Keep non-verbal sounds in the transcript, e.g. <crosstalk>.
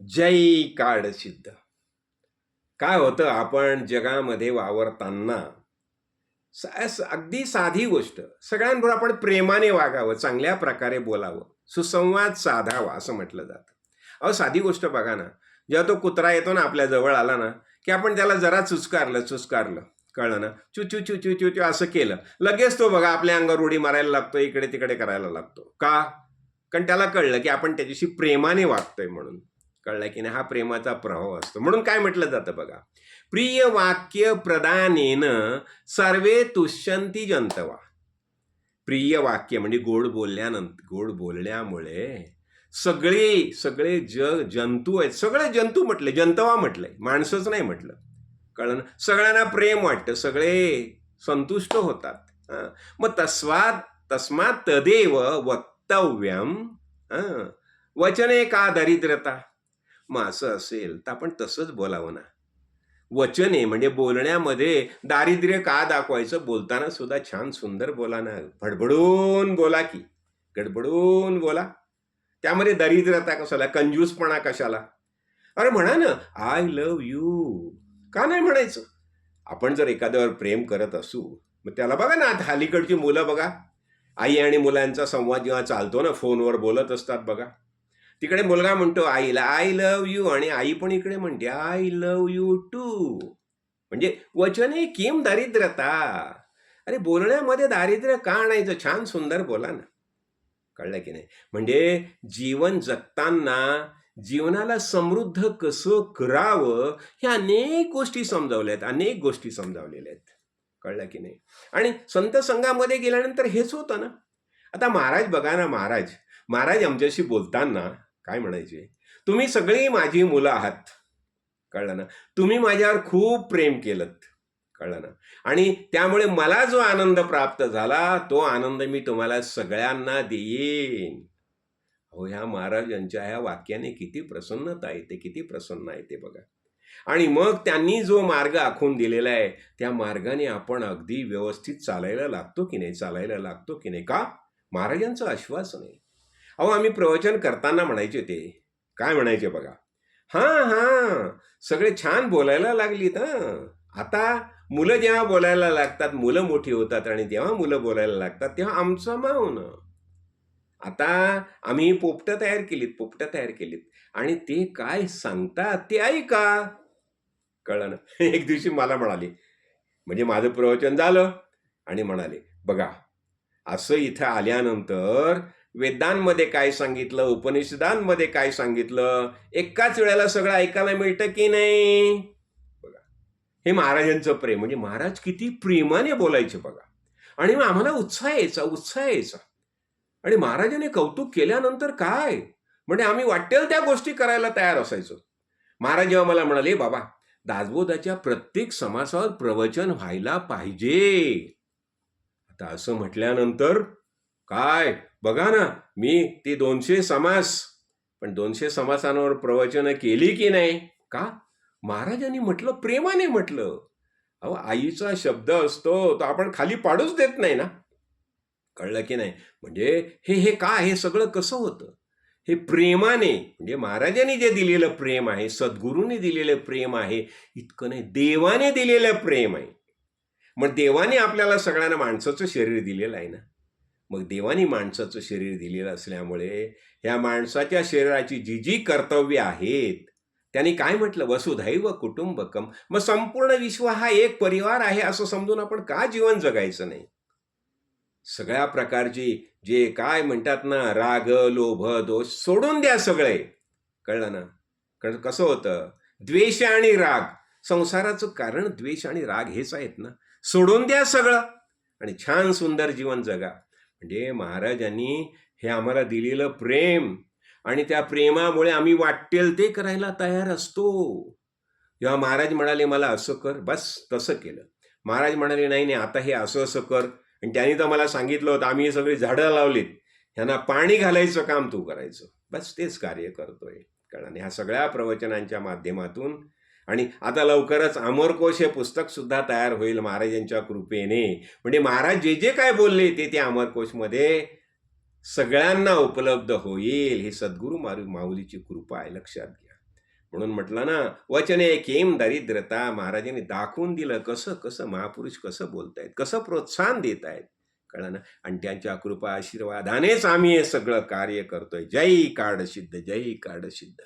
जय काळ सिद्ध. काय होतं आपण जगामध्ये वावरताना अगदी साधी गोष्ट सगळ्यांबरोबर आपण प्रेमाने वागावं चांगल्या प्रकारे बोलावं सुसंवाद साधावा असं म्हटलं जातं. अहो साधी गोष्ट बघा ना जेव्हा तो कुत्रा येतो ना आपल्या जवळ आला ना की आपण त्याला जरा चुचकारलं चुचकारलं कळलं ना चू चू चू चू चू असं केलं. लगेच तो बघा आपल्या अंगावर उडी मारायला लागतो इकडे तिकडे करायला लागतो. का? कारण त्याला कळलं की आपण त्याच्याशी प्रेमाने वागतोय म्हणून. कळलं की नाही? हा प्रेमाचा प्रभाव असतो. म्हणून काय म्हटलं जातं बघा? प्रिय वाक्य प्रदानेन सर्वे तुष्यंती जंतवा. प्रिय वाक्य म्हणजे गोड बोलल्यानंतर गोड बोलण्यामुळे सगळे सगळे जग जंतू आहेत. सगळे जंतू म्हटले जंतवा म्हटलंय माणसंच नाही म्हटलं. कळलं सगळ्यांना प्रेम वाटतं सगळे संतुष्ट होतात. मग तस्वात तस्मात तदेव वक्तव्यम वचने का दरिद्रता? मग असं असेल तर आपण तसंच बोलावं ना. वचने म्हणजे बोलण्यामध्ये दारिद्र्य का दाखवायचं बोलताना सुद्धा छान सुंदर बोला ना. भडबडून बोला की. गडबडून बोला. त्यामध्ये दरिद्रता कशाला? कंजूसपणा कशाला? अरे म्हणा ना आय लव यू का नाही म्हणायचं? आपण जर एखाद्यावर प्रेम करत असू मग त्याला बघा ना आता अलीकडची मुलं बघा. आई आणि मुलांचा संवाद जेव्हा चालतो ना फोनवर बोलत असतात बघा. तिकडे मुलगा म्हणतो आईला आय लव यू आणि आई पण इकडे म्हणते आय लव यू टू म्हणजे वचने किम दारिद्र्यता. अरे बोलण्यामध्ये दारिद्र्य का आणायचं? छान सुंदर बोला ना. कळलं की नाही? म्हणजे जीवन जगताना जीवनाला समृद्ध कसं करावं ह्या अनेक गोष्टी समजावल्या आहेत अनेक गोष्टी समजावलेल्या आहेत. कळलं की नाही? आणि संत संघामध्ये गेल्यानंतर हेच होतं ना. आता महाराज बघा ना महाराज. महाराज आमच्याशी बोलताना काय म्हणायचे? तुम्ही सगळी माझी मुलं आहात. कळलं ना? तुम्ही माझ्यावर खूप प्रेम केलं कळलं ना? आणि त्यामुळे मला जो आनंद प्राप्त झाला तो आनंद मी तुम्हाला सगळ्यांना देईन. अहो ह्या महाराज यांच्या ह्या वाक्याने किती प्रसन्नता येते किती प्रसन्न आहे ते बघा. आणि मग त्यांनी जो मार्ग आखून दिलेला आहे त्या मार्गाने आपण अगदी व्यवस्थित चालायला लागतो की नाही? चालायला लागतो की नाही? का? महाराजांचं आश्वासन आहे. अहो आम्ही प्रवचन करताना म्हणायचे ते काय म्हणायचे बघा? हां हां सगळे छान बोलायला लागलीत हां. आता मुलं जेव्हा बोलायला लागतात मुलं मोठी होतात आणि जेव्हा मुलं बोलायला लागतात तेव्हा आमचं माऊन आता आम्ही पोपटं तयार केलीत पोपटं तयार केलीत. आणि ते काय सांगतात ते ऐका. कळलं ना? <laughs> एक दिवशी मला म्हणाले म्हणजे माझं प्रवचन झालं आणि म्हणाले बघा असं इथं आल्यानंतर वेदांमध्ये काय सांगितलं? उपनिषदांमध्ये काय सांगितलं? एकाच वेळेला सगळं ऐकायला मिळतं की नाही? बघा. हे महाराजांचं प्रेम म्हणजे महाराज किती प्रेमाने बोलायचे बघा. आणि मग आम्हाला उत्साह यायचा उत्साह यायचा. आणि महाराजांनी कौतुक केल्यानंतर काय? म्हणजे आम्ही वाटेल त्या गोष्टी करायला तयार असायचो. महाराज जेव्हा मला म्हणाले बाबा दासबोधाच्या प्रत्येक समासावर प्रवचन व्हायला पाहिजे. आता असं म्हटल्यानंतर काय? बघा ना मी ते दोनशे समास पण दोनशे समासांवर प्रवचनं केली की नाही? का? महाराजांनी म्हटलं प्रेमाने म्हटलं. अहो आईचा शब्द असतो तो आपण खाली पाडूच देत नाही ना? कळलं की नाही? म्हणजे हे हे का हे सगळं कसं होतं? हे प्रेमाने म्हणजे महाराजांनी जे दिलेलं प्रेम आहे सद्गुरूने दिलेलं प्रेम आहे इतकं नाही देवाने दिलेलं प्रेम आहे. मग देवाने आपल्याला सगळ्यांना माणसाचं शरीर दिलेलं आहे ना? मग देवानी माणसाचं शरीर दिलेलं असल्यामुळे ह्या माणसाच्या शरीराची जी जी कर्तव्य आहेत त्यांनी काय म्हटलं? वसुधैव कुटुंबकम मग संपूर्ण विश्व हा एक परिवार आहे असं समजून आपण का जीवन जगायचं नाही? सगळ्या प्रकारची जे काय म्हणतात ना राग लोभ दोष सोडून द्या सगळे. कळलं ना? कारण कसं होतं? द्वेष आणि राग. संसाराचं कारण द्वेष आणि राग हेच आहेत ना. सोडून द्या सगळं आणि छान सुंदर जीवन जगा. म्हणजे महाराजांनी हे आम्हाला दिलेलं प्रेम आणि त्या प्रेमामुळे आम्ही वाटेल ते करायला तयार असतो. जेव्हा महाराज म्हणाले मला असं कर. बस तसं केलं. महाराज म्हणाले नाही नाही आता हे असं असं कर. आणि त्यांनी तर मला सांगितलं होतं आम्ही हे सगळी झाडं लावलीत. ह्यांना पाणी घालायचं काम तू करायचं. बस तेच कार्य करतोय. कारण ह्या सगळ्या प्रवचनांच्या माध्यमातून आणि आता लवकरच अमरकोश हे पुस्तकसुद्धा तयार होईल महाराजांच्या कृपेने. म्हणजे महाराज जे जे काय बोलले ते त्या अमरकोशमध्ये सगळ्यांना उपलब्ध होईल. हे सद्गुरू मारू माऊलीची कृपा आहे लक्षात घ्या. म्हणून म्हटलं ना वचने केम दारिद्रता महाराजांनी दाखवून दिलं कसं कसं महापुरुष कसं बोलतायत कसं प्रोत्साहन देत आहेत कळलं ना? आणि त्यांच्या कृपा आशीर्वादानेच आम्ही हे सगळं कार्य करतोय. जय कार्ड सिद्ध जय कार्ड सिद्ध